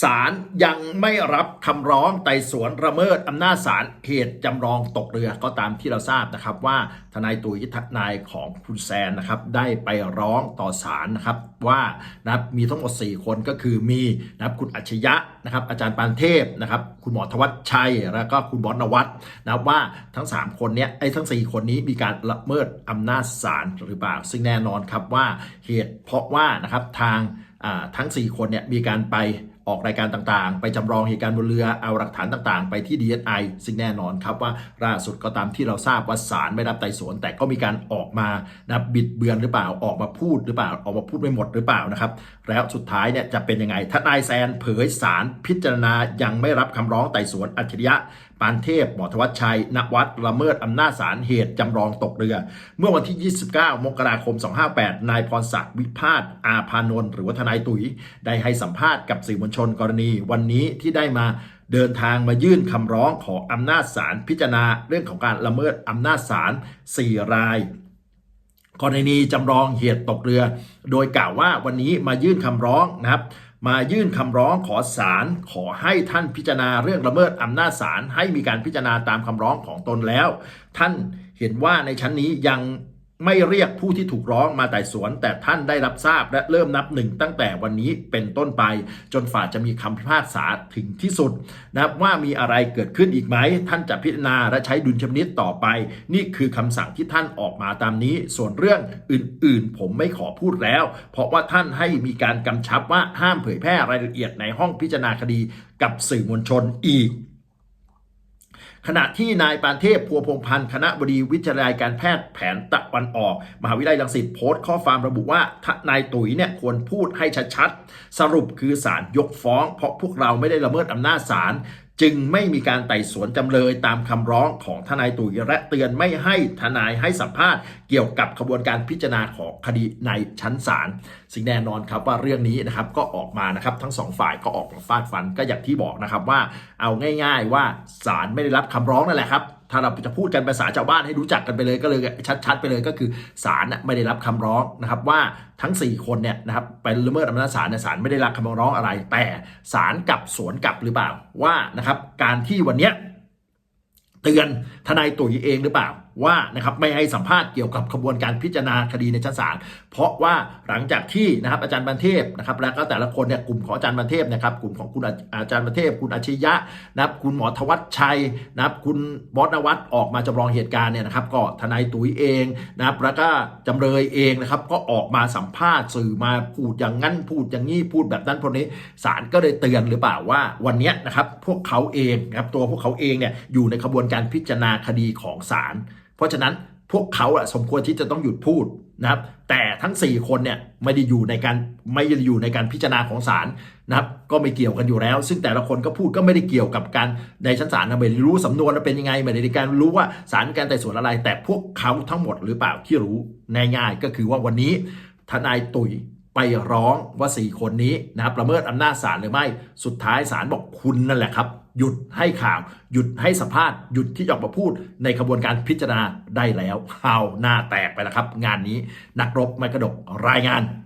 ศาลยังไม่รับคำร้องไต่สวนระเมิดอำนาจศาลเหตุจำลองตกเรือก็ตามที่เราทราบนะครับว่าทนายตุยทนายของคุณแซนนะครับได้ไปร้องต่อศาลนะครับว่านะครับมีทั้งหมด 4 คนก็คือมีนะครับคุณอัจฉยะนะครับอาจารย์ปานเทพนะครับคุณหมอธวัชชัย แล้วก็คุณบอสนวัตนะครับว่าทั้ง 3 คนเนี้ยไอ้ทั้ง 4 คนนี้มีการละเมิดอำนาจศาลหรือเปล่า ซึ่งแน่นอนครับว่าเหตุเพราะว่านะครับทางอ่าทั้ง 4 คนเนี่ยมีการไป ออกรายการต่างๆ ไปจำลองเหตุการณ์บนเรือเอาหลักฐานต่างๆ ไปที่ DSI ซึ่งแน่นอนครับว่าล่าสุดก็ตามที่เราทราบว่าศาลไม่รับไต่สวน แต่ก็มีการออกมานะบิดเบือนหรือเปล่าออกมาพูดหรือเปล่าออกมาพูดไม่หมดหรือเปล่านะครับ แล้วสุดท้ายเนี่ยจะเป็นยังไงทนายแซนเผยศาลพิจารณายังไม่รับคำร้องไต่สวนอัจฉริยะ ปานเทพหมอธวัชชัยนวัดละเมิดอำนาจศาลเหตุจำลองตกเรือ เมื่อวันที่ 29 มกราคม 258 นายพรศักดิ์วิพาทอาพานนท์หรือว่าทนายตุ๋ย ได้ให้สัมภาษณ์กับสื่อมวลชนกรณีวันนี้ที่ได้มาเดินทางมายื่นคำร้องขออำนาจศาลพิจารณาเรื่องของการละเมิดอำนาจศาล4ราย กรณีจำลองเหตุตกเรือ โดยกล่าวว่าวันนี้มายื่นคำร้องนะครับ มายื่นคำร้องขอศาลขอให้ท่านพิจารณาเรื่องละเมิดอำนาจศาลให้มีการพิจารณาตามคำร้องของตนแล้ว ท่านเห็นว่าในชั้นนี้ยัง ไม่เรียกผู้ที่ถูกร้องมาไต่สวน แต่ท่านได้รับทราบและเริ่มนับหนึ่งตั้งแต่วันนี้เป็นต้นไป จนฝ่าจะมีคำพิพากษาถึงที่สุดนะครับว่ามีอะไรเกิดขึ้นอีกไหม ท่านจะพิจารณาและใช้ดุลยพินิษต่อไป นี่คือคำสั่งที่ท่านออกมาตามนี้ ส่วนเรื่องอื่นๆ ผมไม่ขอพูดแล้ว เพราะว่าท่านให้มีการกำชับว่าห้ามเผยแพร่รายละเอียดในห้องพิจารณาคดีกับสื่อมวลชนอีก ขณะที่นายปานเทพพัวพงพันธ์คณะบดีวิทยาลัยการแพทย์แผนตะวันออก มหาวิทยาลัยรังสิตโพสต์ข้อความระบุว่าถ้านายตุ๋ยเนี่ยควรพูดให้ชัดๆ สรุปคือศาลยกฟ้อง เพราะพวกเราไม่ได้ละเมิดอำนาจศาล จึงไม่มีการไต่สวนจำเลยตามคำร้องของทนายตุ๋ยและเตือนไม่ให้ทนายให้สัมภาษณ์เกี่ยวกับขบวนการพิจารณาของคดีในชั้นศาลสิ่งแน่นอนครับว่าเรื่องนี้นะครับก็ออกมานะครับทั้งสองฝ่ายก็ออกมาฟาดฟันก็อย่างที่บอกนะครับว่าเอาง่าย ๆ ว่าศาลไม่ได้รับคำร้องนั่นแหละครับ ถ้าเราจะพูดกันภาษาชาวบ้านให้รู้จักกันไปเลยก็เลยชัดๆไปเลยก็คือศาลไม่ได้รับคำร้องนะครับว่าทั้ง 4 คนเนี่ยนะครับไปละเมิดอำนาจศาลเนี่ยศาลไม่ได้รับคำร้องอะไร แต่ศาลกลับสวนกลับหรือเปล่าว่านะครับการที่วันเนี้ยเตือนทนายตุ๋ยเองหรือเปล่า ว่านะครับไม่ให้สัมภาษณ์เกี่ยวกับขบวนการพิจารณาคดีในชั้นศาลเพราะว่าหลังจากที่นะครับอาจารย์บันเทพนะครับแล้วก็แต่ละคนเนี่ยกลุ่มของอาจารย์บันเทพนะครับกลุ่มของคุณอาจารย์บันเทพ คุณอาชิยะนะครับคุณหมอธวัชชัยนะครับคุณบอสนวัตออกมาจำลองเหตุการณ์เนี่ยนะครับก็ทนายตุ๋ยเองนะครับแล้วก็จำเลยเองนะครับก็ออกมาสัมภาษณ์สื่อมาพูดอย่างนั้นพูดอย่างนี้พูดแบบนั้นพวกนี้ศาลก็เลยเตือนหรือเปล่าว่าวันนี้นะครับพวกเขาเองนะครับตัวพวกเขาเองเนี่ยอยู่ในขบวนการพิจารณาคดีของศาล เพราะฉะนั้นพวกเขาอะสมควรที่จะต้องหยุดพูดนะครับ แต่ทั้ง 4 คนเนี่ยไม่ได้อยู่ในการไม่ได้อยู่ในการพิจารณาของศาลนะครับ ก็ไม่เกี่ยวกันอยู่แล้ว ซึ่งแต่ละคนก็พูดก็ไม่ได้เกี่ยวกับการในชั้นศาลนะไม่ได้รู้สำนวนเป็นยังไงไม่ได้การรู้ว่าศาลการไต่สวนอะไร แต่พวกเขาทั้งหมดหรือเปล่าที่รู้ง่ายๆก็คือว่าวันนี้ทนายตุ๋ย ไปร้องว่า4คนนี้นะครับละเมิดอำนาจศาลหรือไม่ สุดท้ายศาลบอกคุณนั่นแหละครับ หยุดให้ข่าว หยุดให้สัมภาษณ์หยุดที่จะออกมาพูดในกระบวนการพิจารณาได้แล้วข่าวหน้าแตกไปแล้วครับ งานนี้นักรบไม่กระดกรายงาน